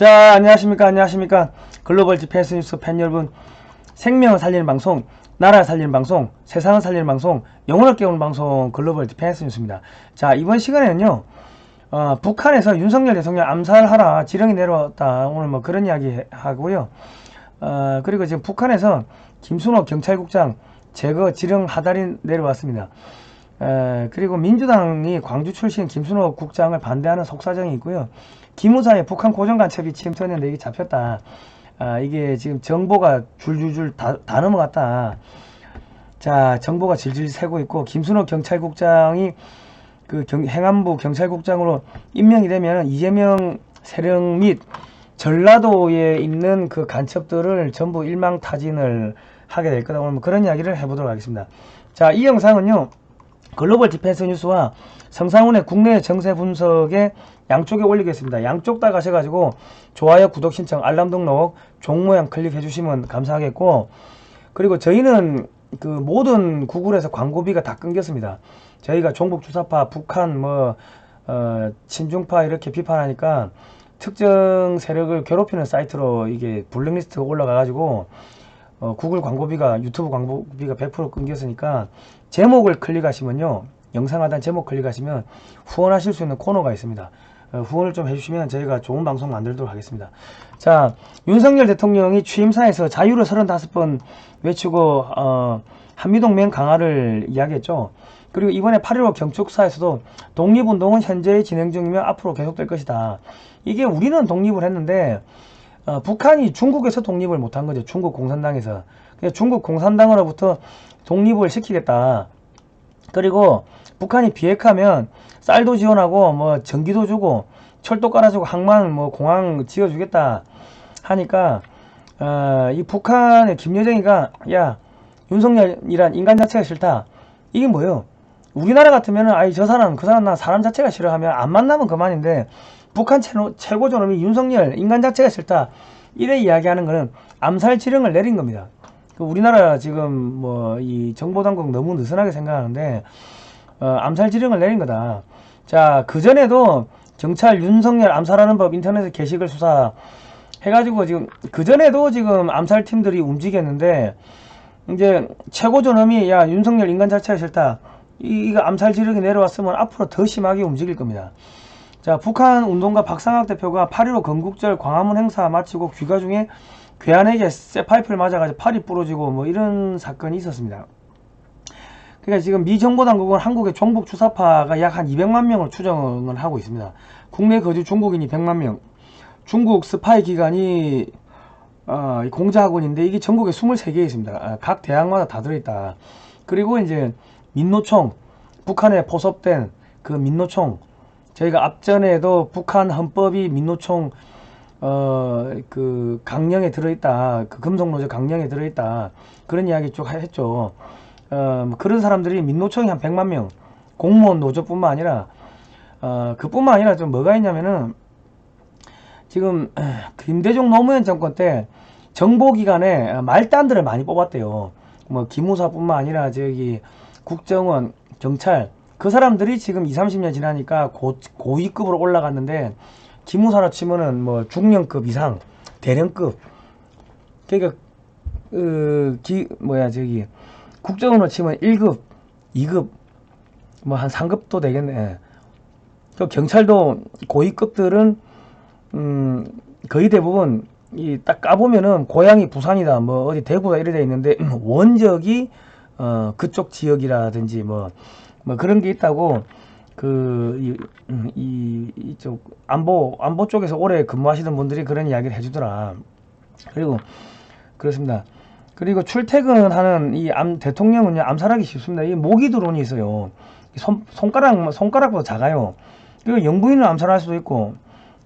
자, 안녕하십니까, 안녕하십니까. 글로벌 디펜스 뉴스 팬 여러분. 생명을 살리는 방송, 나라를 살리는 방송, 세상을 살리는 방송, 영혼을 깨우는 방송, 글로벌 디펜스 뉴스입니다. 자, 이번 시간에는요, 어, 북한에서 윤석열 대통령 암살하라 지령이 내려왔다. 오늘 뭐 그런 이야기 하고요. 어, 그리고 지금 북한에서 김순호 경찰국장 제거 지령 하달이 내려왔습니다. 에, 그리고 민주당이 광주 출신 김순호 국장을 반대하는 속사정이 있고요. 기무사에 북한 고정간첩이 침투했는데 이게 잡혔다. 아, 이게 지금 정보가 줄줄줄 다, 다 넘어갔다. 자, 정보가 질질 새고 있고 김순호 경찰국장이 그 경- 행안부 경찰국장으로 임명이 되면 이재명 세력 및 전라도에 있는 그 간첩들을 전부 일망타진을 하게 될 거다. 오늘 뭐 그런 이야기를 해보도록 하겠습니다. 자, 이 영상은요. 글로벌 디펜스 뉴스와 성상훈의 국내 정세 분석에 양쪽에 올리겠습니다. 양쪽 다 가셔가지고 좋아요, 구독 신청, 알람 등록, 종 모양 클릭해 주시면 감사하겠고 그리고 저희는 그 모든 구글에서 광고비가 다 끊겼습니다. 저희가 종북 주사파, 북한 뭐 어, 친중파 이렇게 비판하니까 특정 세력을 괴롭히는 사이트로 이게 블랙리스트가 올라가가지고 어, 구글 광고비가 유튜브 광고비가 100% 끊겼으니까 제목을 클릭하시면요 영상 하단 제목 클릭하시면 후원하실 수 있는 코너가 있습니다. 어, 후원을 좀 해주시면 저희가 좋은 방송 만들도록 하겠습니다. 자 윤석열 대통령이 취임사에서 자유를 35번 외치고 어, 한미동맹 강화를 이야기했죠. 그리고 이번에 8.15 경축사에서도 독립운동은 현재 진행 중이며 앞으로 계속될 것이다. 이게 우리는 독립을 했는데 어, 북한이 중국에서 독립을 못한 거죠. 중국 공산당에서. 그래서 중국 공산당으로부터 독립을 시키겠다. 그리고 북한이 비핵하면 쌀도 지원하고 뭐 전기도 주고 철도 깔아주고 항만 뭐 공항 지어주겠다 하니까 어, 이 북한의 김여정이가 야 윤석열이란 인간 자체가 싫다. 이게 뭐예요? 우리나라 같으면은 아이 저 사람 그 사람 나 사람 자체가 싫어하면 안 만나면 그만인데 북한 최고, 최고 존엄이 윤석열 인간 자체가 싫다 이래 이야기하는 거는 암살 지령을 내린 겁니다. 그 우리나라 지금 뭐 이 정보 당국 너무 느슨하게 생각하는데 어, 암살 지령을 내린 거다. 자, 그 전에도 경찰 윤석열 암살하는 법 인터넷에 게시글 수사 해가지고 지금 그 전에도 지금 암살 팀들이 움직였는데 이제 최고 존엄이 야 윤석열 인간 자체가 싫다. 이, 이거 암살 지령이 내려왔으면 앞으로 더 심하게 움직일 겁니다. 자, 북한 운동가 박상학 대표가 8.15 건국절 광화문 행사 마치고 귀가 중에 괴한에게 쇠파이프를 맞아가지고 팔이 부러지고 뭐 이런 사건이 있었습니다. 그러니까 지금 미 정보 당국은 한국의 종북 주사파가 약 한 200만 명을 추정을 하고 있습니다. 국내 거주 중국인이 100만 명. 중국 스파이 기관이 어, 이 공자학원인데 이게 전국에 23개 있습니다. 아, 각 대학마다 다 들어있다. 그리고 이제 민노총 북한에 포섭된 그 민노총 저희가 앞전에도 북한 헌법이 민노총 어 그 강령에 들어있다 그 금속노조 강령에 들어있다 그런 이야기 쭉 했죠 어뭐 그런 사람들이 민노총이 한 100만 명 공무원 노조뿐만 아니라 어 그뿐만 아니라 좀 뭐가 있냐면은 지금 김대중 노무현 정권 때 정보기관에 말단들을 많이 뽑았대요. 뭐 기무사뿐만 아니라 저기 국정원, 경찰 그 사람들이 지금 2, 30년 지나니까 고, 고위급으로 올라갔는데 기무사로 치면은 뭐 중령급 이상, 대령급. 그러니까 그 기 뭐야 저기 국정원으로 치면 1급, 2급 뭐 한 3급도 되겠네. 또 경찰도 고위급들은 음 거의 대부분 이 딱 까보면은 고향이 부산이다 뭐 어디 대구다 이래 돼 있는데 원적이 어 그쪽 지역이라든지 뭐 뭐 그런 게 있다고 그이 음, 이, 이쪽 안보 안보 쪽에서 오래 근무하시던 분들이 그런 이야기를 해주더라 그리고 그렇습니다 그리고 출퇴근하는 이 암 대통령은요 암살하기 쉽습니다. 이 모기 드론이 있어요. 손, 손가락 손가락보다 작아요. 그리고 영부인을 암살할 수도 있고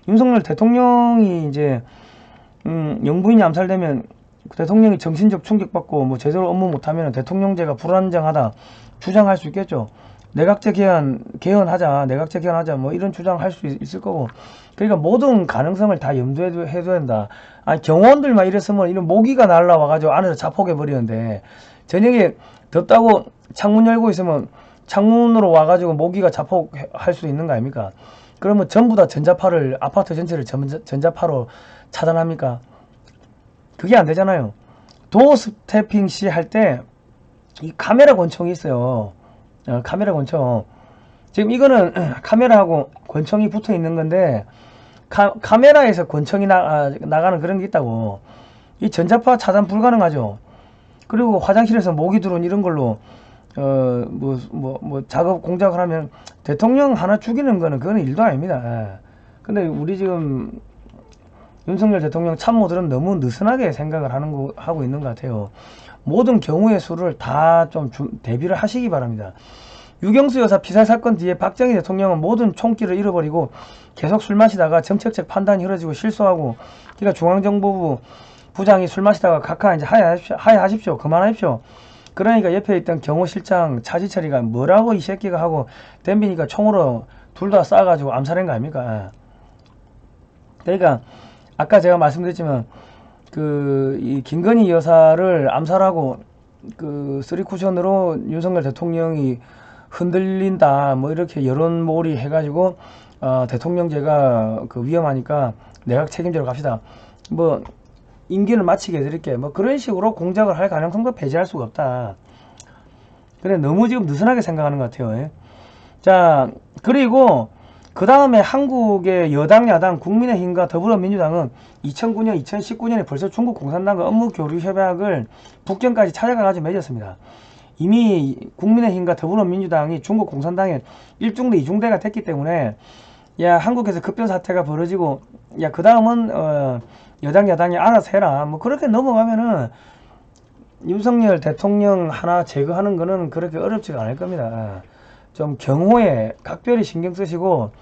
윤석열 대통령이 이제 음, 영부인이 암살되면 그 대통령이 정신적 충격받고 뭐 제대로 업무 못하면 대통령제가 불안정하다 주장할 수 있겠죠. 내각제 개헌 개헌하자, 내각제 개헌하자 뭐 이런 주장할 수 있- 있을 거고. 그러니까 모든 가능성을 다 염두에 둬- 해둬야 된다. 아니 경호원들만 이랬으면 이런 모기가 날라와 가지고 안에서 자폭해 버리는데 저녁에 덥다고 창문 열고 있으면 창문으로 와 가지고 모기가 자폭할 수 있는 거 아닙니까? 그러면 전부 다 전자파를 아파트 전체를 전자, 전자파로 차단합니까? 그게 안 되잖아요. 도어 스태핑 시 할 때 이 카메라 권총이 있어요. 어, 카메라 권총. 지금 이거는 카메라하고 권총이 붙어 있는 건데 카, 카메라에서 권총이 나, 아, 나가는 그런 게 있다고. 이 전자파 차단 불가능하죠. 그리고 화장실에서 모기 들어온 이런 걸로 어 뭐 뭐 뭐 작업 공작을 하면 대통령 하나 죽이는 거는 그거는 일도 아닙니다. 예. 근데 우리 지금 윤석열 대통령 참모들은 너무 느슨하게 생각을 하는 거 하고 있는 것 같아요. 모든 경우의 수를 다 좀 대비를 하시기 바랍니다. 유경수 여사 피살 사건 뒤에 박정희 대통령은 모든 총기를 잃어버리고 계속 술 마시다가 정책적 판단이 흐려지고 실수하고 그러니까 중앙정보부 부장이 술 마시다가 각하 이제 하야하십시오. 하야하십시오. 그만하십시오. 그러니까 옆에 있던 경호실장 차지철이가 뭐라고 이 새끼가 하고 덤비니까 총으로 둘 다 쏴가지고 암살한 거 아닙니까? 그러니까 아까 제가 말씀드렸지만 그 이 김건희 여사를 암살하고 그 쓰리쿠션으로 윤석열 대통령이 흔들린다 뭐 이렇게 여론몰이 해가지고 어, 대통령제가 그 위험하니까 내각 책임제로 갑시다. 뭐 임기를 마치게 해드릴게. 뭐 그런 식으로 공작을 할 가능성도 배제할 수가 없다. 그래 너무 지금 느슨하게 생각하는 것 같아요. 예. 자 그리고 그 다음에 한국의 여당 야당 국민의힘과 더불어민주당은 2009년 2019년에 벌써 중국 공산당과 업무 교류 협약을 북경까지 찾아가가지고 맺었습니다. 이미 국민의힘과 더불어민주당이 중국 공산당의 1중대 2중대가 됐기 때문에 야 한국에서 급변 사태가 벌어지고 야 그 다음은 어, 여당 야당이 알아서 해라 뭐 그렇게 넘어가면은 윤석열 대통령 하나 제거하는 거는 그렇게 어렵지가 않을 겁니다. 좀 경호에 각별히 신경 쓰시고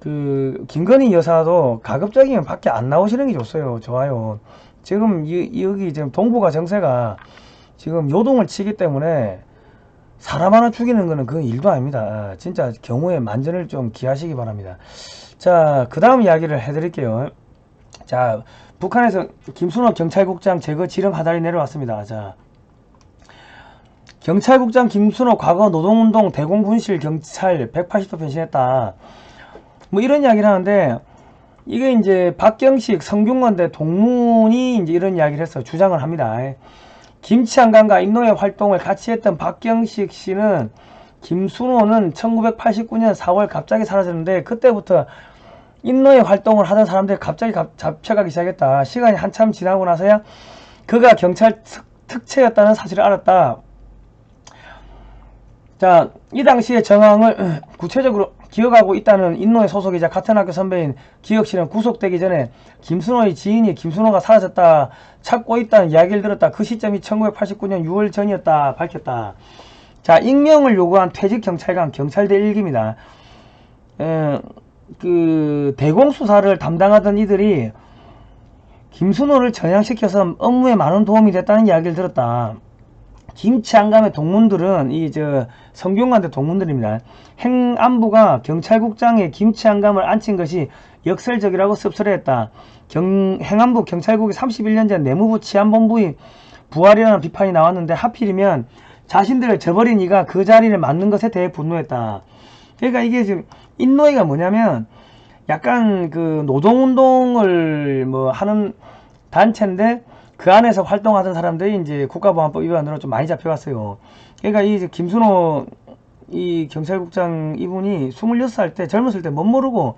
그 김건희 여사도 가급적이면 밖에 안 나오시는 게 좋어요. 좋아요. 지금 이, 여기 지금 동북아 정세가 지금 요동을 치기 때문에 사람 하나 죽이는 거는 그건 일도 아닙니다. 진짜 경우에 만전을 좀 기하시기 바랍니다. 자, 그 다음 이야기를 해드릴게요. 자, 북한에서 김순호 경찰국장 제거 지령 하달이 내려왔습니다. 자, 경찰국장 김순호 과거 노동운동 대공분실 경찰 180도 변신했다. 뭐 이런 이야기를 하는데 이게 이제 박경식 성균관대 동문이 이제 이런 이야기를 해서 주장을 합니다. 김치한강과 인노회 활동을 같이 했던 박경식 씨는 김순호는 1989년 4월 갑자기 사라졌는데 그때부터 인노회 활동을 하던 사람들이 갑자기 갑- 잡혀가기 시작했다. 시간이 한참 지나고 나서야 그가 경찰 특, 특채였다는 사실을 알았다. 자, 이 당시의 정황을 구체적으로 기억하고 있다는 인노의 소속이자 같은 학교 선배인 기혁 씨는 구속되기 전에 김순호의 지인이 김순호가 사라졌다 찾고 있다는 이야기를 들었다. 그 시점이 1989년 6월 전이었다 밝혔다. 자, 익명을 요구한 퇴직 경찰관 경찰대 1기입니다. 에, 그 대공수사를 담당하던 이들이 김순호를 전향시켜서 업무에 많은 도움이 됐다는 이야기를 들었다. 김치 안감의 동문들은 이 저 성균관대 동문들입니다. 행안부가 경찰국장에 김치 안감을 앉힌 것이 역설적이라고 씁쓸해했다. 경, 행안부 경찰국이 31년 전 내무부 치안본부의 부활이라는 비판이 나왔는데 하필이면 자신들을 저버린 이가 그 자리를 맡는 것에 대해 분노했다. 그러니까 이게 지금 인노이가 뭐냐면 약간 그 노동운동을 뭐 하는 단체인데 그 안에서 활동하던 사람들이 이제 국가보안법 위반으로 좀 많이 잡혀갔어요. 그러니까 이 김순호 이 경찰국장 이분이 26살 때 젊었을 때 못 모르고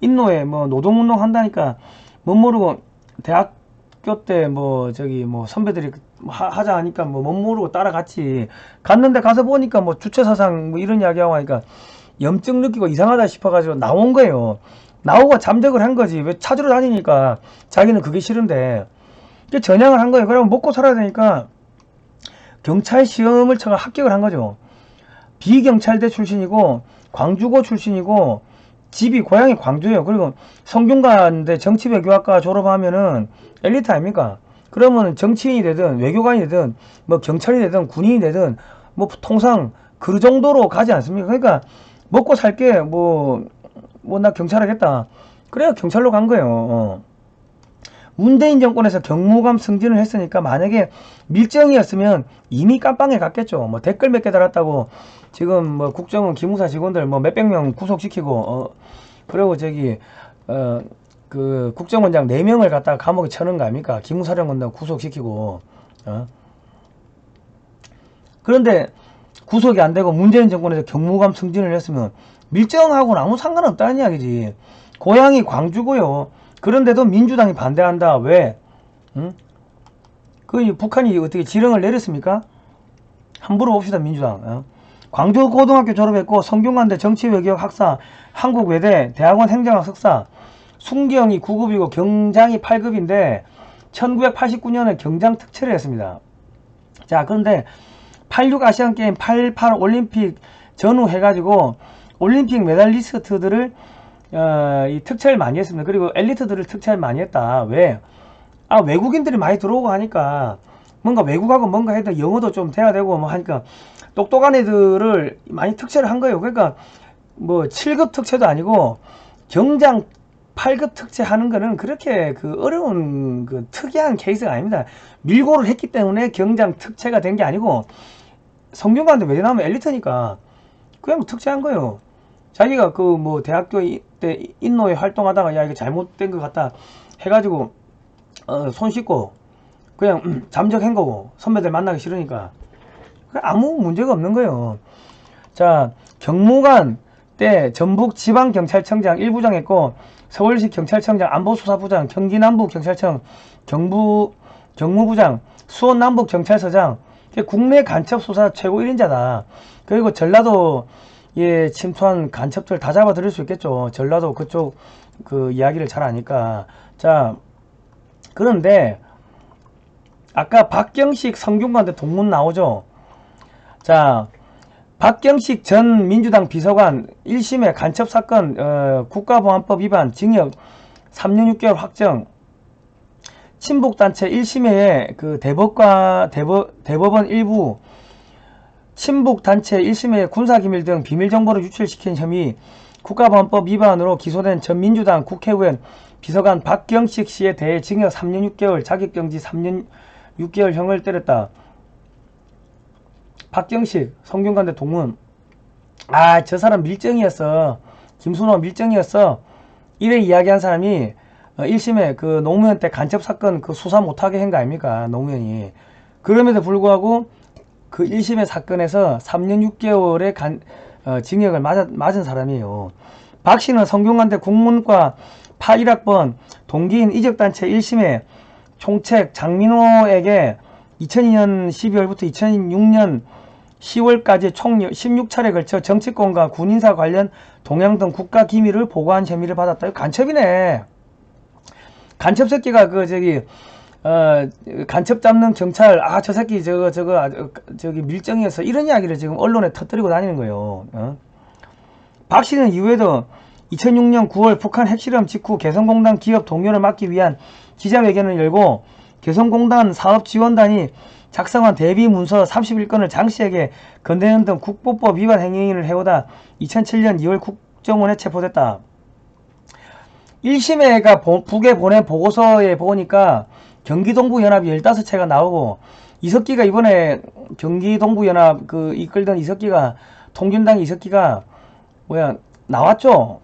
인노에 뭐 노동운동 한다니까 못 모르고 대학교 때 뭐 저기 뭐 선배들이 하, 하자 하니까 뭐 못 모르고 따라갔지 갔는데 가서 보니까 뭐 주체사상 뭐 이런 이야기하고 하니까 염증 느끼고 이상하다 싶어가지고 나온 거예요. 나오고 잠적을 한 거지. 왜 찾으러 다니니까 자기는 그게 싫은데 전향을 한 거예요. 그러면 먹고 살아야 되니까 경찰 시험을 쳐가 합격을 한 거죠. 비경찰대 출신이고 광주고 출신이고 집이 고향이 광주예요. 그리고 성균관대 정치외교학과 졸업하면은 엘리트 아닙니까? 그러면 정치인이 되든 외교관이 되든 뭐 경찰이 되든 군인이 되든 뭐 통상 그 정도로 가지 않습니까? 그러니까 먹고 살게 뭐 뭐 나 경찰 하겠다. 그래야 경찰로 간 거예요. 어. 문재인 정권에서 경무감 승진을 했으니까 만약에 밀정이었으면 이미 깜빵에 갔겠죠. 뭐 댓글 몇 개 달았다고 지금 뭐 국정원 기무사 직원들 뭐 몇백 명 구속시키고 어 그리고 저기 어 그 국정원장 4명을 갖다가 감옥에 쳐는 거 아닙니까? 기무사령관들 구속시키고 어? 그런데 구속이 안 되고 문재인 정권에서 경무감 승진을 했으면 밀정하고는 아무 상관없다는 이야기지. 고향이 광주고요. 그런데도 민주당이 반대한다. 왜? 응? 그 북한이 어떻게 지령을 내렸습니까? 함부로 봅시다 민주당. 어? 광주 고등학교 졸업했고 성균관대 정치외교학 학사, 한국외대, 대학원 행정학 석사, 순경이 9급이고 경장이 8급인데 1989년에 경장 특채를 했습니다. 자 그런데 86 아시안게임 88 올림픽 전후 해가지고 올림픽 메달리스트들을 어, 이 특채를 많이 했습니다. 그리고 엘리트들을 특채를 많이 했다. 왜? 아 외국인들이 많이 들어오고 하니까 뭔가 외국하고 뭔가 해도 영어도 좀 돼야 되고 뭐 하니까 똑똑한 애들을 많이 특채를 한 거예요. 그러니까 뭐 7급 특채도 아니고 경장 8급 특채 하는 거는 그렇게 그 어려운 그 특이한 케이스가 아닙니다. 밀고를 했기 때문에 경장 특채가 된 게 아니고 성균관대 베트남 엘리트니까 그냥 특채한 거예요. 자기가 그 뭐 대학교 이- 때 인노에 활동하다가 야 이거 잘못된 것 같다 해가지고 어, 손 씻고 그냥 음, 잠적한 거고 선배들 만나기 싫으니까 그 아무 문제가 없는 거예요. 자 경무관 때 전북 지방경찰청장 1부장 했고 서울시 경찰청장 안보수사부장 경기남부 경찰청 경부 경무부장 수원 남북 경찰서장 국내 간첩 수사 최고 1인자다. 그리고 전라도 예 침투한 간첩들 다 잡아들일 수 있겠죠. 전라도 그쪽 그 이야기를 잘 아니까 자 그런데 아까 박경식 성균관대 동문 나오죠. 자 박경식 전 민주당 비서관 1심의 간첩 사건 어, 국가보안법 위반 징역 3년 6개월 확정 친북단체 1심에 그 대법과 대법, 대법원 일부 친북 단체 1심에 군사기밀 등 비밀정보를 유출시킨 혐의 국가보안법 위반으로 기소된 전 민주당 국회의원 비서관 박경식 씨에 대해 징역 3년 6개월 자격정지 3년 6개월형을 때렸다. 박경식 성균관대 동문. 아 저 사람 밀정이었어. 김순호 밀정이었어. 이래 이야기한 사람이 어, 1심에 그 노무현 때 간첩 사건 그 수사 못하게 한 거 아닙니까? 노무현이. 그럼에도 불구하고 그 1심의 사건에서 3년 6개월의 간, 어, 징역을 맞아, 맞은 사람이에요 박 씨는 성균관대 국문과 81학번 동기인 이적단체 1심에 총책 장민호에게 2002년 12월부터 2006년 10월까지 총 16차례 걸쳐 정치권과 군인사 관련 동향 등 국가 기밀을 보고한 혐의를 받았다. 간첩이네. 간첩 새끼가 그 저기 어 간첩 잡는 경찰 아 저 새끼 저거 저거 아, 어, 저기 밀정이어서 이런 이야기를 지금 언론에 터뜨리고 다니는 거예요. 어? 박 씨는 이후에도 2006년 9월 북한 핵실험 직후 개성공단 기업 동료를 막기 위한 기자회견을 열고 개성공단 사업지원단이 작성한 대비 문서 31건을 장 씨에게 건네는 등 국보법 위반 행위를 해오다 2007년 2월 국정원에 체포됐다. 1심회가 북에 보낸 보고서에 보니까 경기동부연합이 15채가 나오고 이석기가 이번에 경기동부연합 그 이끌던 이석기가 통균당 이석기가 뭐야 나왔죠.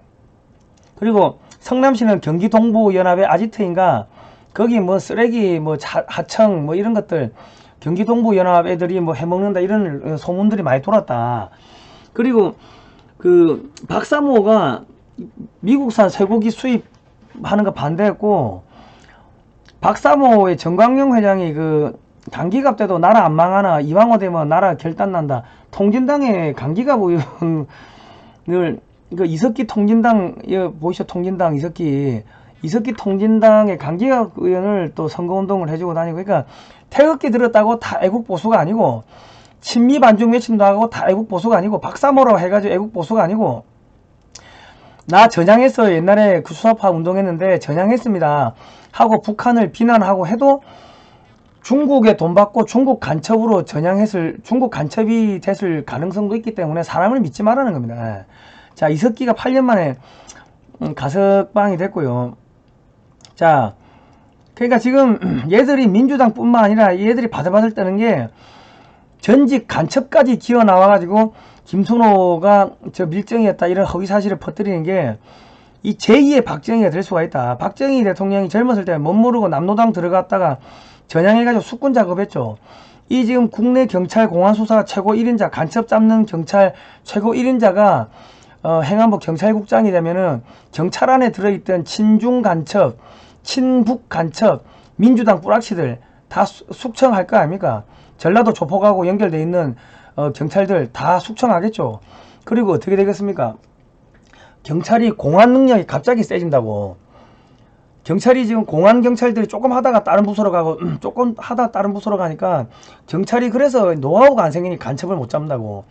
그리고 성남시는 경기동부연합의 아지트인가 거기 뭐 쓰레기 뭐 자- 하청 뭐 이런 것들 경기동부연합 애들이 뭐 해먹는다 이런 소문들이 많이 돌았다. 그리고 그 박사모가 미국산 쇠고기 수입하는 거 반대했고 박사모의 정광영 회장이 그 감기갑 때도 나라 안 망하나 이왕호 되면 나라 결단난다. 통진당의 감기갑 의원을 그 이석기 통진당 예, 보이시죠? 통진당 이석기. 이석기 통진당의 강기갑 의원을 또 선거운동을 해주고 다니고 그러니까 태극기 들었다고 다 애국 보수가 아니고 친미 반중 외침도 하고 다 애국 보수가 아니고 박사모라고 해가지고 애국 보수가 아니고 나 전향했어요. 옛날에 그 수사파 운동했는데 전향했습니다 하고 북한을 비난하고 해도 중국에 돈 받고 중국 간첩으로 전향했을 중국 간첩이 됐을 가능성도 있기 때문에 사람을 믿지 말라는 겁니다. 자 이석기가 8년 만에 음, 가석방이 됐고요. 자 그러니까 지금 얘들이 민주당뿐만 아니라 얘들이 바들바들 떠는 게 전직 간첩까지 기어 나와가지고 김선호가 저 밀정이었다 이런 허위 사실을 퍼뜨리는 게 이 제2의 박정희가 될 수가 있다. 박정희 대통령이 젊었을 때 못 모르고 남노당 들어갔다가 전향해가지고 숙군 작업했죠. 이 지금 국내 경찰 공안 수사 최고 1인자 간첩 잡는 경찰 최고 1인자가 어, 행안부 경찰국장이 되면은 경찰 안에 들어있던 친중 간첩, 친북 간첩, 민주당 뿌락치들 다 수- 숙청할 거 아닙니까? 전라도 조폭하고 연결돼 있는 어, 경찰들 다 숙청하겠죠. 그리고 어떻게 되겠습니까? 경찰이 공안 능력이 갑자기 세진다고. 경찰이 지금 공안 경찰들이 조금 하다가 다른 부서로 가고 음, 조금 하다 다른 부서로 가니까 경찰이 그래서 노하우가 안 생기니 간첩을 못 잡는다고.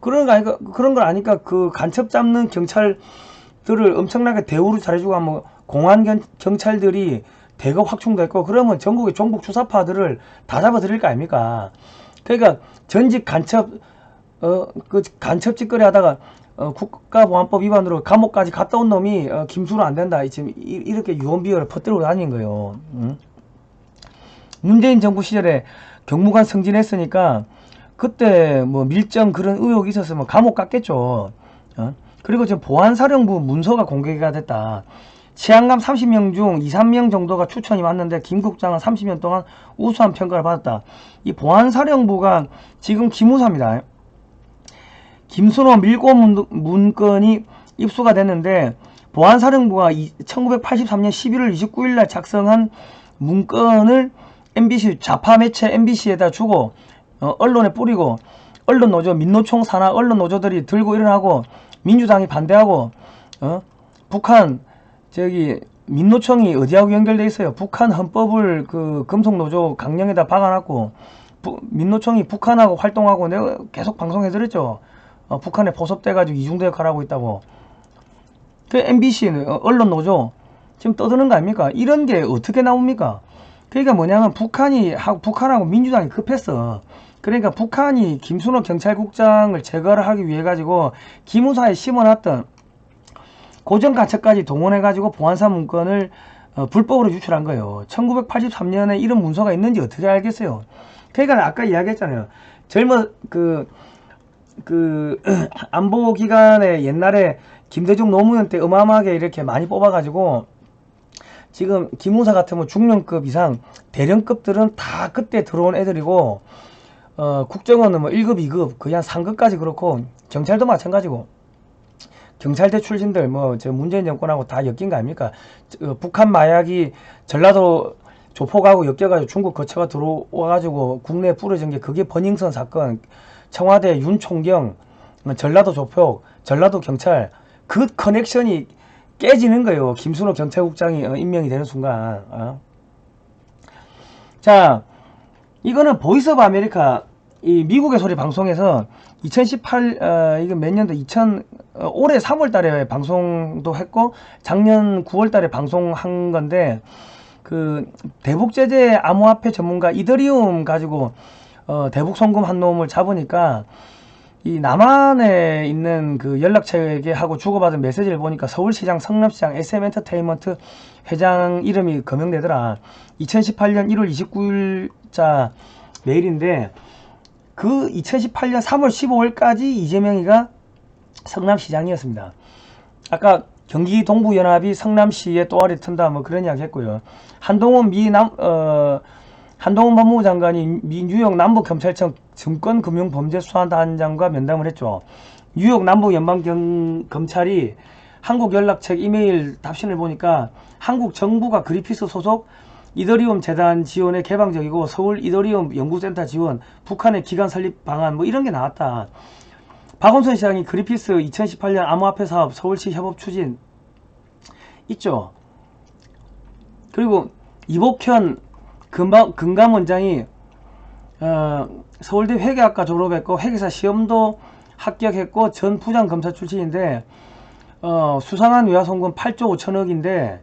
그런 거 아니까 그런 걸 아니까 그 간첩 잡는 경찰들을 엄청나게 대우를 잘해주고 하면 공안 경, 경찰들이 대거 확충됐고 그러면 전국의 종북 주사파들을 다 잡아들일 거 아닙니까? 그러니까 전직 간첩 어그 간첩 짓거리 하다가 어, 국가보안법 위반으로 감옥까지 갔다 온 놈이 어, 김수로 안 된다. 지금 이, 이렇게 유언비어를 퍼뜨리고 다니는 거예요. 응? 문재인 정부 시절에 경무관 승진했으니까 그때 뭐 밀정 그런 의혹이 있었으면 감옥 갔겠죠. 어? 그리고 지금 보안사령부 문서가 공개가 됐다. 치안감 30명 중 2, 3명 정도가 추천이 왔는데 김 국장은 30년 동안 우수한 평가를 받았다. 이 보안사령부가 지금 기무사입니다. 김순호 밀고 문, 문건이 입수가 됐는데 보안사령부가 이- 1983년 11월 29일 날 작성한 문건을 MBC 좌파 매체 MBC에다 주고 어, 언론에 뿌리고 언론 노조 민노총 산하 언론 노조들이 들고 일어나고 민주당이 반대하고 어? 북한 저기 민노총이 어디하고 연결돼 있어요? 북한 헌법을 그 금속노조 강령에다 박아놨고 부- 민노총이 북한하고 활동하고 내가 계속 방송해드렸죠. 어, 북한에 포섭돼가지고 이중대 역할하고 있다고. 그 MBC는 어, 언론 노조 지금 떠드는 거 아닙니까? 이런 게 어떻게 나옵니까? 그러니까 뭐냐면 북한이 하, 북한하고 민주당이 급했어. 그러니까 북한이 김순호 경찰국장을 제거를 하기 위해 가지고 기무사에 심어놨던 고정 간첩까지 동원해가지고 보안사 문건을 어, 불법으로 유출한 거예요. 1983년에 이런 문서가 있는지 어떻게 알겠어요? 그러니까 아까 이야기했잖아요. 젊은 그, 그, 안보 기관에 옛날에 김대중 노무현 때 어마어마하게 이렇게 많이 뽑아가지고 지금 기무사 같으면 중령급 이상 대령급들은 다 그때 들어온 애들이고 어, 국정원은 뭐 1급, 2급, 거의 한 3급까지 그렇고 경찰도 마찬가지고 경찰대 출신들 뭐 저 문재인 정권하고 다 엮인 거 아닙니까? 저, 북한 마약이 전라도 조폭하고 엮여가지고 중국 거쳐가 들어와가지고 국내에 뿌려진 게 그게 버닝썬 사건 청와대 윤 총경 어, 전라도 조폭 전라도 경찰 그 커넥션이 깨지는 거예요. 김순호 경찰국장이 어, 임명이 되는 순간. 어? 자, 이거는 보이스 오브 아메리카 이 미국의 소리 방송에서 2018 어, 이거 몇 년도 2000 어, 올해 3월 달에 방송도 했고 작년 9월 달에 방송한 건데 그 대북 제재 암호화폐 전문가 이더리움 가지고 어, 대북 송금 한 놈을 잡으니까 이 남한에 있는 그 연락처에게 하고 주고받은 메시지를 보니까 서울시장, 성남시장, SM엔터테인먼트 회장 이름이 거명되더라. 2018년 1월 29일자 메일인데 그 2018년 3월 15일까지 이재명이가 성남시장이었습니다. 아까 경기 동부연합이 성남시에 또아리 튼다 뭐 그런 이야기 했고요. 한동훈 미 남 어 한동훈 법무부 장관이 미 뉴욕 남부경찰청 증권금융범죄수사단장과 면담을 했죠. 뉴욕 남부연방경찰이 한국연락책 이메일 답신을 보니까 한국 정부가 그리피스 소속 이더리움 재단 지원에 개방적이고 서울 이더리움 연구센터 지원, 북한의 기관 설립 방안 뭐 이런 게 나왔다. 박원순 시장이 그리피스 2018년 암호화폐 사업 서울시 협업 추진 있죠. 그리고 이복현 금방, 금감 원장이 어, 서울대 회계학과 졸업했고 회계사 시험도 합격했고 전 부장검사 출신인데 어, 수상한 외화송금 8조 5천억인데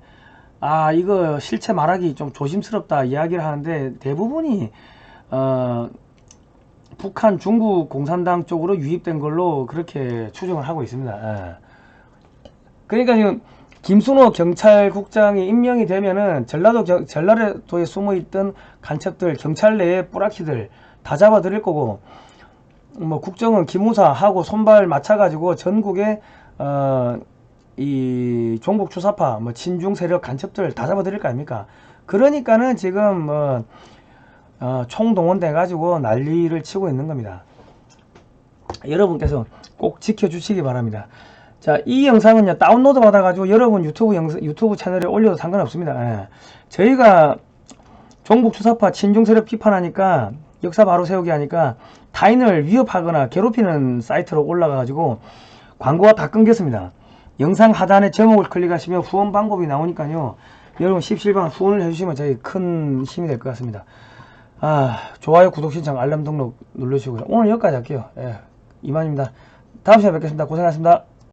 아 이거 실체 말하기 좀 조심스럽다 이야기를 하는데 대부분이 어, 북한 중국 공산당 쪽으로 유입된 걸로 그렇게 추정을 하고 있습니다. 예. 그러니까 지금 김순호 경찰국장이 임명이 되면은 전라도 경- 전라도에 숨어 있던 간첩들 경찰 내의 뿌라키들 다 잡아들일 거고 뭐 국정은 기무사하고 손발 맞춰가지고 전국에 어 이 종북 주사파 뭐 친중 세력 간첩들 다 잡아들일 거 아닙니까? 그러니까는 지금 뭐 어, 총동원돼 가지고 난리를 치고 있는 겁니다. 여러분께서 꼭 지켜주시기 바랍니다. 자, 이 영상은요, 다운로드 받아가지고 여러분 유튜브 영상, 유튜브 채널에 올려도 상관없습니다. 예. 저희가 종북 주사파 친중 세력 비판하니까 역사 바로 세우기 하니까 타인을 위협하거나 괴롭히는 사이트로 올라가가지고 광고가 다 끊겼습니다. 영상 하단에 제목을 클릭하시면 후원 방법이 나오니까요. 여러분 십실반 후원을 해주시면 저희 큰 힘이 될 것 같습니다. 아, 좋아요, 구독, 신청, 알람 등록 누르시고요. 오늘 여기까지 할게요. 예, 이만입니다. 다음 시간에 뵙겠습니다. 고생하셨습니다.